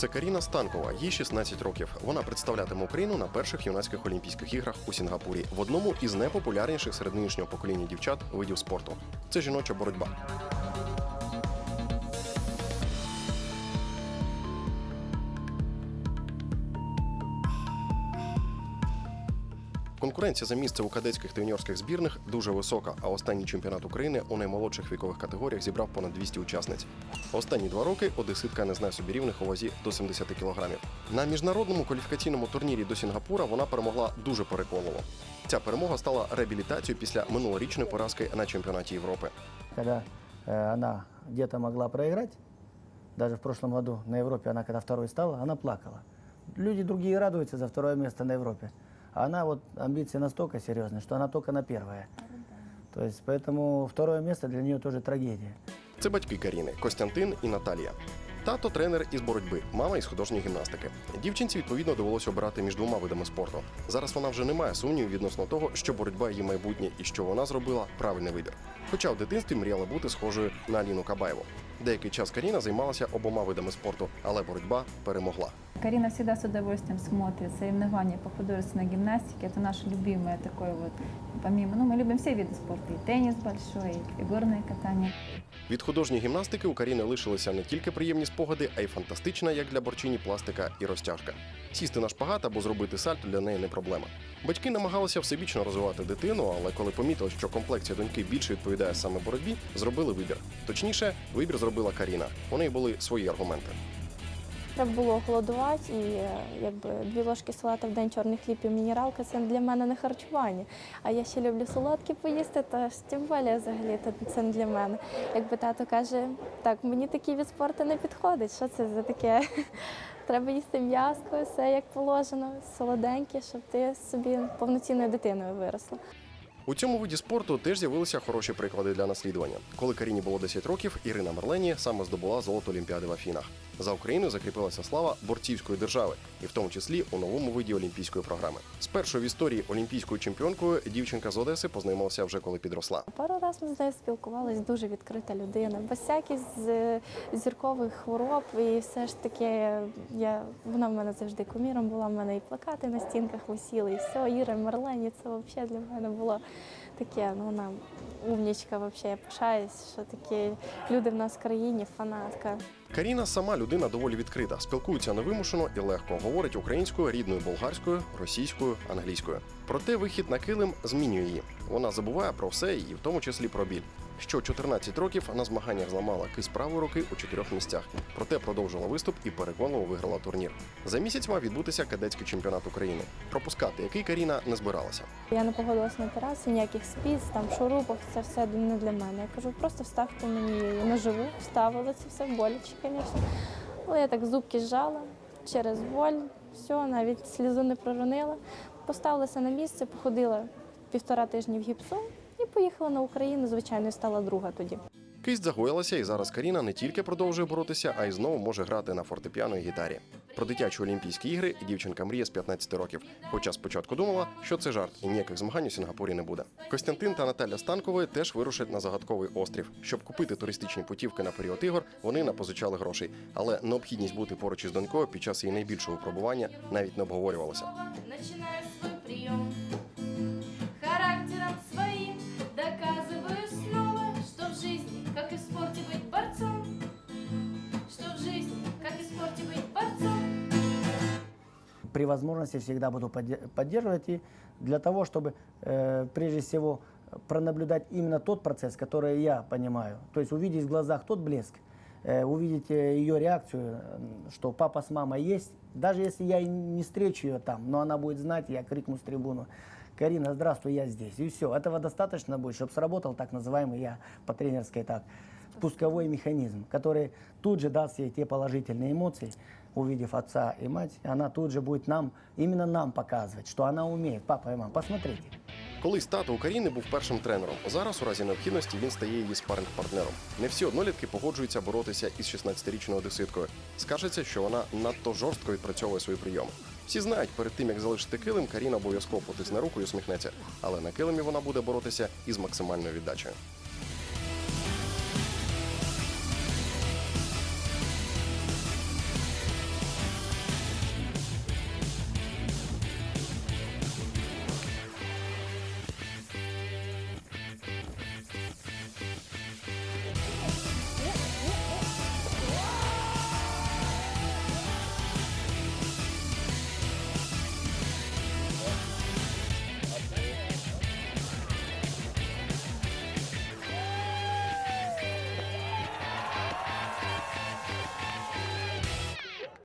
Це Каріна Станкова, їй 16 років. Вона представлятиме Україну на перших юнацьких Олімпійських іграх у Сінгапурі в одному із найпопулярніших серед нинішнього покоління дівчат видів спорту. Це жіноча боротьба. Конкуренція за місце у кадетських та юніорських збірних дуже висока, а останній чемпіонат України у наймолодших вікових категоріях зібрав понад 200 учасниць. Останні два роки одеситка не знає собі рівних у вазі до 70 кілограмів. На міжнародному кваліфікаційному турнірі до Сінгапура вона перемогла дуже переконливо. Ця перемога стала реабілітацією після минулорічної поразки на чемпіонаті Європи. Когда э, она могла проиграть, даже в прошлом году на Европе она когда второй стала, она плакала. Люди другие радуются за второе место на Европе. Она вот амбиции настолько серьезные, что она только на первое. То есть поэтому второе место для нее тоже трагедия. Це батьки Каріни Костянтин і Наталія. Тато тренер із боротьби, мама із художньої гімнастики. Дівчинці відповідно довелося обирати між двома видами спорту. Зараз вона вже не має сумнівів відносно того, що боротьба її майбутнє і що вона зробила правильний вибір. Хоча в дитинстві мріяла бути схожою на Аліну Кабаєву. Деякий час Каріна займалася обома видами спорту, але боротьба перемогла. Карина всегда с удовольствием смотрит соревнования по художественной гимнастике. Это наше любимое такое вот, помимо, ну мы любим все виды спорта, и теннис большой, и фигурное катание. Від художньої гімнастики у Каріни лишилися не тільки приємні спогади, а й фантастична, як для борчині, пластика і розтяжка. Сісти на шпагат або зробити сальто для неї не проблема. Батьки намагалися всебічно розвивати дитину, але коли помітили, що комплекція доньки більше відповідає саме боротьбі, зробили вибір. Точніше, вибір зробила Каріна. У неї були свої аргументи. Треба було голодувати, і е, якби дві ложки салата в день чорний хліб і мінералка це для мене не харчування. А я ще люблю солодкі поїсти, то тим більше взагалі це не для мене. Якби тато каже, так, мені такий від спорту не підходить. Що це за таке? Треба їсти м'яско, все як положено, солоденьке, щоб ти собі повноцінною дитиною виросла. У цьому виді спорту теж з'явилися хороші приклади для наслідування. Коли Каріні було 10 років, Ірина Марлені саме здобула золото Олімпіади в Афінах. За Україною закріпилася слава борцівської держави, і в тому числі у новому виді олімпійської програми. Спершу в історії олімпійською чемпіонкою дівчинка з Одеси познайомилася вже коли підросла. Пару разів ми з нею спілкувалися, дуже відкрита людина, без всяких зіркових хвороб. І все ж таки я, вона в мене завжди куміром була, в мене і плакати на стінках висіли, і все, Іра Марлені, це взагалі для мене було таке, ну вона умнічка, взагалі, я пишаюсь, що такі люди в нас в країні, фанатка. Каріна сама людина доволі відкрита, спілкується невимушено і легко, говорить українською, рідною болгарською, російською, англійською. Проте вихід на килим змінює її. Вона забуває про все, і в тому числі про біль. Що 14 років на змаганнях зламала кисть правої руки у чотирьох місцях. Проте продовжила виступ і переконливо виграла турнір. За місяць мав відбутися кадетський чемпіонат України, пропускати який Каріна не збиралася. Я не погодилась на операцію, ніяких спіц, там шурупок, це все не для мене. Я кажу, просто вставте мені наживу, вставили це все боляче, звісно. Але я так зубки зжала через боль, все, навіть слізу не проронила. Поставилася на місце, походила півтора тижні в гіпсу і поїхала на Україну. Звичайно, стала друга тоді. Кисть загоїлася, і зараз Каріна не тільки продовжує боротися, а й знову може грати на фортепіано і гітарі. Про дитячі Олімпійські ігри дівчинка мріє з 15 років. Хоча спочатку думала, що це жарт і ніяких змагань у Сінгапурі не буде. Костянтин та Наталя Станкової теж вирушать на загадковий острів. Щоб купити туристичні путівки на період ігор, вони напозичали грошей. Але необхідність бути поруч із донькою під час її найбільшого випробування навіть не обговорювалася. Начинаю свой прием При возможности всегда буду подде- поддерживать и для того, чтобы э, прежде всего пронаблюдать именно тот процесс, который я понимаю. То есть увидеть в глазах тот блеск, э, увидеть э, ее реакцию, что папа с мамой есть. Даже если я не встречу ее там, но она будет знать, я крикну с трибуну. Карина, здравствуй, я здесь. И все. Этого достаточно будет, чтобы сработал так называемый, я по тренерской так, пусковой механизм, который тут же даст ей те положительные эмоции, увидев отца и мать, она тут же будет нам, именно нам показывать, что она умеет. Папа и мама, посмотрите. Колись тато у Каріни був першим тренером. Зараз, у разі необхідності, він стає її спаринг-партнером. Не всі однолітки погоджуються боротися із 16-річною одеситкою. Скажеться, що вона надто жорстко відпрацьовує свої прийоми. Всі знають, перед тим як залишити килим, Каріна обов'язково потисне руку і усміхнеться. Але на килимі вона буде боротися із максимальною віддачею.